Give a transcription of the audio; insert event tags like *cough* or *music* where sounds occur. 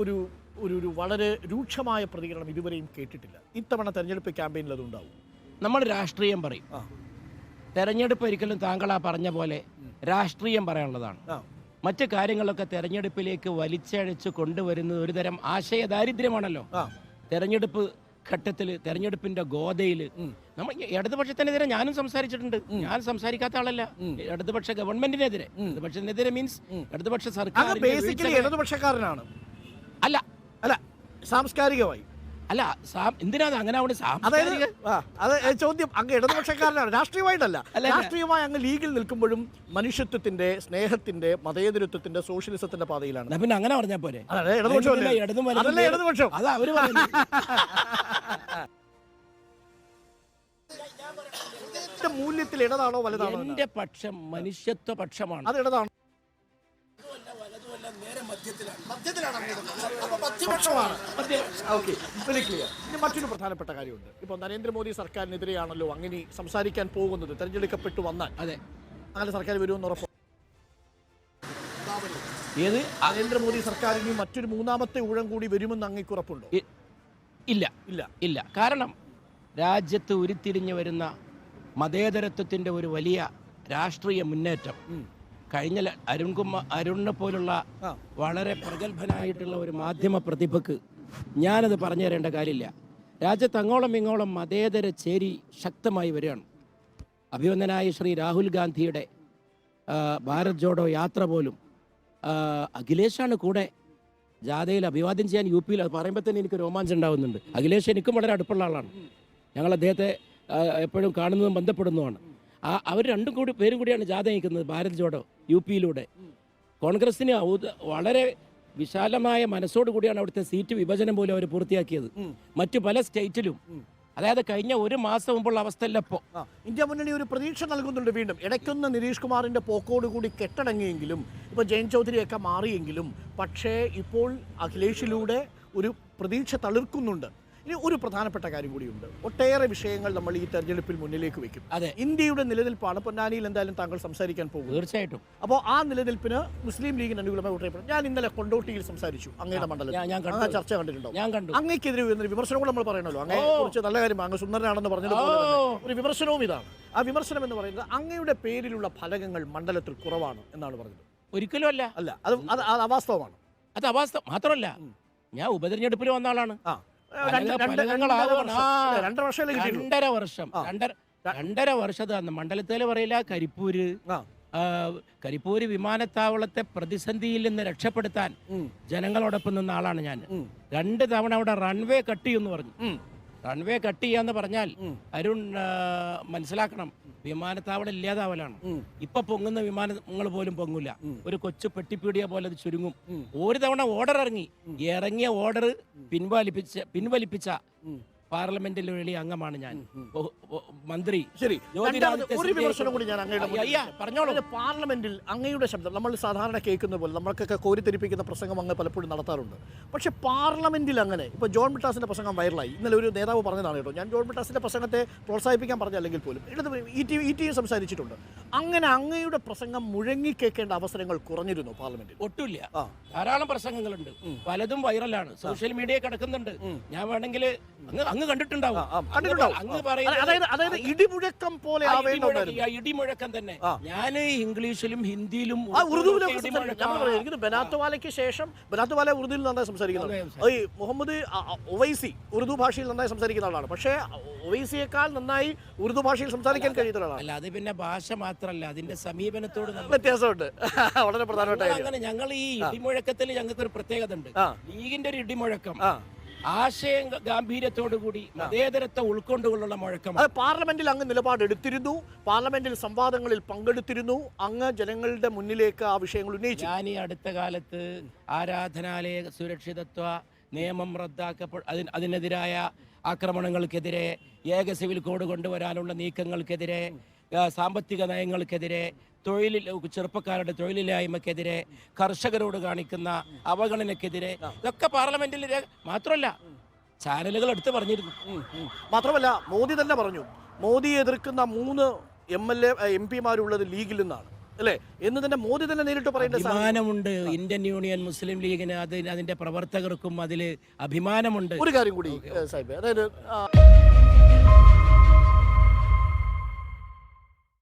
ഒരു ഒരു ഒരു വളരെ രൂക്ഷമായ പ്രതികരണം ഇതുവരെയും കേട്ടിട്ടില്ല. ഇത്തവണ തെരഞ്ഞെടുപ്പ് ക്യാമ്പയിനിൽ അതുണ്ടാവും നമ്മൾ രാഷ്ട്രീയം പറയും. തെരഞ്ഞെടുപ്പ് ഒരിക്കലും താങ്കൾ ആ പറഞ്ഞ പോലെ രാഷ്ട്രീയം പറയാനുള്ളതാണ്. മറ്റ് മറ്റു കാര്യങ്ങളൊക്കെ തെരഞ്ഞെടുപ്പിലേക്ക് വലിച്ചഴച്ച് കൊണ്ടുവരുന്നത് ഒരുതരം ആശയദാരിദ്ര്യമാണല്ലോ. തെരഞ്ഞെടുപ്പ് ഘട്ടത്തിൽ തെരഞ്ഞെടുപ്പിന്റെ ഗോതയിൽ നമ്മൾ ഇടതുപക്ഷത്തിനെതിരെ ഞാനും സംസാരിച്ചിട്ടുണ്ട്. ഞാൻ സംസാരിക്കാത്ത ആളല്ല. ഇടതുപക്ഷ ഗവൺമെന്റിനെതിരെ. ഇടതുപക്ഷത്തിനെതിരെ മീൻസ് ഇടതുപക്ഷ സർക്കാർ ബേസിക്കലി ഇടതുപക്ഷക്കാരനാണ്. അല്ല. അല്ല സാംസ്കാരികമായി. അല്ല എന്തിനാ അങ്ങനെ അവിടെ അതായത് അത് ചോദ്യം അങ്ങ് ഇടതുപക്ഷക്കാരനാണ്. രാഷ്ട്രീയമായിട്ടല്ല. രാഷ്ട്രീയമായി അങ്ങ് ലീഗിൽ നിൽക്കുമ്പോഴും മനുഷ്യത്വത്തിന്റെ സ്നേഹത്തിന്റെ മതേതരത്വത്തിന്റെ സോഷ്യലിസത്തിന്റെ പാതയിലാണ്. പിന്നെ അങ്ങനെ പറഞ്ഞാൽ പോരെ. ഇടതുപക്ഷം ഇടതുപക്ഷം. അതാ അവർ *laughs* ഇതിന്റെ മൂല്യത്തിൽ ഇടതാണോ വലുതാണോ എന്റെ പക്ഷം മനുഷ്യത്വ പക്ഷമാണ് അത് ഇടതാണ്? ഇനി മറ്റൊരു പ്രധാനപ്പെട്ട കാര്യമുണ്ട്. ഇപ്പോൾ നരേന്ദ്രമോദി സർക്കാരിനെതിരെയാണല്ലോ അങ്ങനെ സംസാരിക്കാൻ പോകുന്നത്. തെരഞ്ഞെടുക്കപ്പെട്ടു വന്നാൽ. അതെ. അങ്ങനെ സർക്കാർ വരുമെന്ന് ഉറപ്പ് ഏത്? നരേന്ദ്രമോദി സർക്കാരിന് മറ്റൊരു മൂന്നാമത്തെ ഊഴം കൂടി വരുമെന്ന് അങ്ങേക്ക് ഉറപ്പുണ്ടോ? ഇല്ല. ഇല്ല. ഇല്ല. കാരണം രാജ്യത്ത് ഉരുത്തിരിഞ്ഞു വരുന്ന മതേതരത്വത്തിന്റെ ഒരു വലിയ രാഷ്ട്രീയ മുന്നേറ്റം. കഴിഞ്ഞ അരുൺകുമാർ അരുണിനെ പോലുള്ള വളരെ പ്രഗത്ഭനായിട്ടുള്ള ഒരു മാധ്യമ പ്രതിഭക്ക് ഞാനത് പറഞ്ഞു തരേണ്ട കാര്യമില്ല. രാജ്യത്ത് അങ്ങോളം ഇങ്ങോളം മതേതര ചേരി ശക്തമായി വരികയാണ്. അഭിവന്ദനായ ശ്രീ രാഹുൽ ഗാന്ധിയുടെ ഭാരത് ജോഡോ യാത്ര പോലും അഖിലേഷാണ് കൂടെ ജാഥയിൽ അഭിവാദ്യം ചെയ്യാൻ യു പിയിൽ. അത് പറയുമ്പോൾ തന്നെ എനിക്ക് രോമാഞ്ചം ഉണ്ടാവുന്നുണ്ട്. അഖിലേഷ് എനിക്കും വളരെ അടുപ്പുള്ള ആളാണ്. ഞങ്ങൾ അദ്ദേഹത്തെ എപ്പോഴും കാണുന്നതും ബന്ധപ്പെടുന്നതുമാണ്. ആ അവർ രണ്ടും കൂടി പേരും കൂടിയാണ് ജാഥ നയിക്കുന്നത് ഭാരത് ജോഡോ യു പിയിലൂടെ. കോൺഗ്രസിന് വളരെ വിശാലമായ മനസ്സോട് കൂടിയാണ് അവിടുത്തെ സീറ്റ് വിഭജനം പോലും അവർ പൂർത്തിയാക്കിയത്. മറ്റു പല സ്റ്റേറ്റിലും. അതായത് കഴിഞ്ഞ ഒരു മാസം മുമ്പുള്ള അവസ്ഥയല്ല ഇപ്പോൾ ഇന്ത്യ മുന്നണി ഒരു പ്രതീക്ഷ നൽകുന്നുണ്ട് വീണ്ടും. ഇടയ്ക്കൊന്ന് നിതീഷ് കുമാറിന്റെ പോക്കോട് കൂടി കെട്ടടങ്ങിയെങ്കിലും ഇപ്പൊ ജയൻ ചൗധരിയൊക്കെ മാറിയെങ്കിലും പക്ഷേ ഇപ്പോൾ അഖിലേഷിലൂടെ ഒരു പ്രതീക്ഷ തളിർക്കുന്നുണ്ട്. ഇനി ഒരു പ്രധാനപ്പെട്ട കാര്യം കൂടിയുണ്ട്. ഒട്ടേറെ വിഷയങ്ങൾ നമ്മൾ ഈ തെരഞ്ഞെടുപ്പിൽ മുന്നിലേക്ക് വെക്കും. അതെ. ഇന്ത്യയുടെ നിലനിൽപ്പാണ്. പൊന്നാനിയിൽ എന്തായാലും താങ്കൾ സംസാരിക്കാൻ പോകും. തീർച്ചയായിട്ടും. അപ്പോൾ ആ നിലനിൽപ്പിന് മുസ്ലിം ലീഗിന് അനുകൂലമായി വോട്ട് ഞാൻ ഇന്നലെ കൊണ്ടോട്ടിയിൽ സംസാരിച്ചു അങ്ങയുടെ മണ്ഡലത്തിൽ. ഞാൻ- ഞാൻ ചർച്ച കണ്ടിട്ടുണ്ടോ? ഞാൻ കണ്ടു. അങ്ങേക്കെതിരെ വരുന്ന വിമർശനം കൂടെ നമ്മൾ പറയണല്ലോ അങ്ങനെ കുറച്ച് നല്ല കാര്യം അങ്ങ് സുന്ദരനാണെന്ന് പറഞ്ഞത് ഒരു വിമർശനവും ഇതാണ്. ആ വിമർശനം എന്ന് പറയുന്നത് അങ്ങയുടെ പേരിലുള്ള ഫലകങ്ങൾ മണ്ഡലത്തിൽ കുറവാണ് എന്നാണ് പറഞ്ഞത്. ഒരിക്കലും അല്ല. അല്ല അത് അത് അവാസ്തവമാണ്. അത് അവാസ്തവം മാത്രമല്ല. ഞാൻ ഉപതിരഞ്ഞെടുപ്പിൽ വന്ന ആളാണ്. ആ. രണ്ടര വർഷം. രണ്ടര വർഷം. രണ്ടര രണ്ടര വർഷത്തെ മണ്ഡലത്തിൽ പറയില്ല കരിപ്പൂര്. കരിപ്പൂര് വിമാനത്താവളത്തെ പ്രതിസന്ധിയിൽ നിന്ന് രക്ഷപ്പെടുത്താൻ ജനങ്ങളോടൊപ്പം നിന്ന ആളാണ് ഞാൻ. രണ്ട് തവണ അവിടെ റൺവേ കട്ട് ചെയ്യുമെന്ന് പറഞ്ഞു. റൺവേ കട്ട് ചെയ്യാന്ന് പറഞ്ഞാൽ. അരുൺ മനസ്സിലാക്കണം വിമാനത്താവളം ഇല്ലാതാവലാണ്. ഇപ്പൊ പൊങ്ങുന്ന വിമാനങ്ങൾ പോലും പൊങ്ങൂല ഉം. ഒരു കൊച്ചു പെട്ടിപ്പീടിയ പോലെ അത് ചുരുങ്ങും. ഒരു തവണ ഓർഡർ ഇറങ്ങി ഇറങ്ങിയ ഓർഡർ പിൻവലിപ്പിച്ച പിൻവലിപ്പിച്ച. പാർലമെന്റിൽ വലിയ അംഗമാണ് ഞാൻ. മന്ത്രി. ശരി ഒരു വിമർശനം കൂടി ഞാൻ അങ്ങയുടെ പറഞ്ഞോളൂ. പാർലമെന്റിൽ അങ്ങയുടെ ശബ്ദം നമ്മൾ സാധാരണ കേൾക്കുന്ന പോലെ നമ്മൾക്കൊക്കെ കോരിത്തെരിപ്പിക്കുന്ന പ്രസംഗം അങ്ങ് പലപ്പോഴും നടത്താറുണ്ട്. പക്ഷെ പാർലമെന്റിൽ അങ്ങനെ ഇപ്പോൾ ജോൺ ബിട്ടാസിന്റെ പ്രസംഗം വൈറലായി. ഇന്നലെ ഒരു നേതാവ് പറഞ്ഞതാണ് കേട്ടോ ഞാൻ ജോൺ ബിട്ടാസിന്റെ പ്രസംഗത്തെ പ്രോത്സാഹിപ്പിക്കാൻ പറഞ്ഞല്ലെങ്കിൽ പോലും. ഇടത് ഇ ടി ഇ ടിയും സംസാരിച്ചിട്ടുണ്ട്. അങ്ങനെ അങ്ങയുടെ പ്രസംഗം മുഴങ്ങി കേൾക്കേണ്ട അവസരങ്ങൾ കുറഞ്ഞിരുന്നു പാർലമെന്റിൽ? ഒട്ടുമില്ല. ധാരാളം പ്രസംഗങ്ങളുണ്ട്. പലതും വൈറലാണ്. സോഷ്യൽ മീഡിയ കിടക്കുന്നുണ്ട്. ഞാൻ വേണമെങ്കിൽ അങ്ങ് കണ്ടിട്ടുണ്ടാവും. അങ്ങ് അതായത് അതായത് ഇടിമുഴക്കം പോലെ ഇടിമുഴക്കം- തന്നെ. ഞാൻ ഇംഗ്ലീഷിലും ഹിന്ദിയിലും ഉറുദുവിലും ബനാത്തുവാലയ്ക്ക് ശേഷം ബനാത്തുവാല ഉറുദുവിൽ നന്നായി സംസാരിക്കുന്നത്. ഈ മുഹമ്മദ് ഒവൈസി ഉറുദു ഭാഷയിൽ നന്നായി സംസാരിക്കുന്ന ആളാണ്. പക്ഷേ ഒവൈസിയേക്കാൾ നന്നായി ഉറുദു ഭാഷയിൽ സംസാരിക്കാൻ കഴിയുന്ന ആളാണ് അല്ല അത് പിന്നെ ഭാഷ മാത്രമല്ല അതിന്റെ സമീപനത്തോട് വ്യത്യാസമുണ്ട്. *laughs* വളരെ പ്രധാനപ്പെട്ട അങ്ങനെ ഞങ്ങൾ ഈ ഇടിമുഴക്കത്തിൽ ഞങ്ങൾക്ക് ഒരു പ്രത്യേകത ഉണ്ട്. ലീഗിന്റെ ഒരു ഇടിമുഴക്കം. ആശയ ഗാംഭീര്യത്തോടു കൂടി മതേതരത്വം ഉൾക്കൊണ്ടുകൊണ്ടുള്ള മുഴക്കം അത് പാർലമെന്റിൽ അങ്ങ് നിലപാടെടുത്തിരുന്നു പാർലമെന്റിൽ സംവാദങ്ങളിൽ പങ്കെടുത്തിരുന്നു. അങ്ങ് ജനങ്ങളുടെ മുന്നിലേക്ക് ആ വിഷയങ്ങൾ ഉന്നയിച്ചു. ഞാൻ ഈ അടുത്ത കാലത്ത് ആരാധനാലയ സുരക്ഷിതത്വ നിയമം റദ്ദാക്കപ്പെ അതിന് അതിനെതിരായ ആക്രമണങ്ങൾക്കെതിരെ ഏക സിവിൽ കോഡ് കൊണ്ടുവരാനുള്ള നീക്കങ്ങൾക്കെതിരെ സാമ്പത്തിക നയങ്ങൾക്കെതിരെ തൊഴിലിൽ ചെറുപ്പക്കാരുടെ തൊഴിലില്ലായ്മക്കെതിരെ കർഷകരോട് കാണിക്കുന്ന അവഗണനക്കെതിരെ ഇതൊക്കെ പാർലമെന്റിൽ മാത്രമല്ല ചാനലുകൾ എടുത്ത് പറഞ്ഞിരുന്നു. മാത്രമല്ല മോദി തന്നെ പറഞ്ഞു മോദിയെ എതിർക്കുന്ന മൂന്ന് എം എൽ എ എം പിമാരുള്ളത് ലീഗിൽ നിന്നാണ് അല്ലേ? എന്ന് തന്നെ മോദി തന്നെ നേരിട്ട് പറയുന്നത് അഭിമാനമുണ്ട്. ഇന്ത്യൻ യൂണിയൻ മുസ്ലിം ലീഗിന് അതിന് അതിന്റെ പ്രവർത്തകർക്കും അതിൽ അഭിമാനമുണ്ട്. ഒരു കാര്യം കൂടി സാഹിബ് അതായത്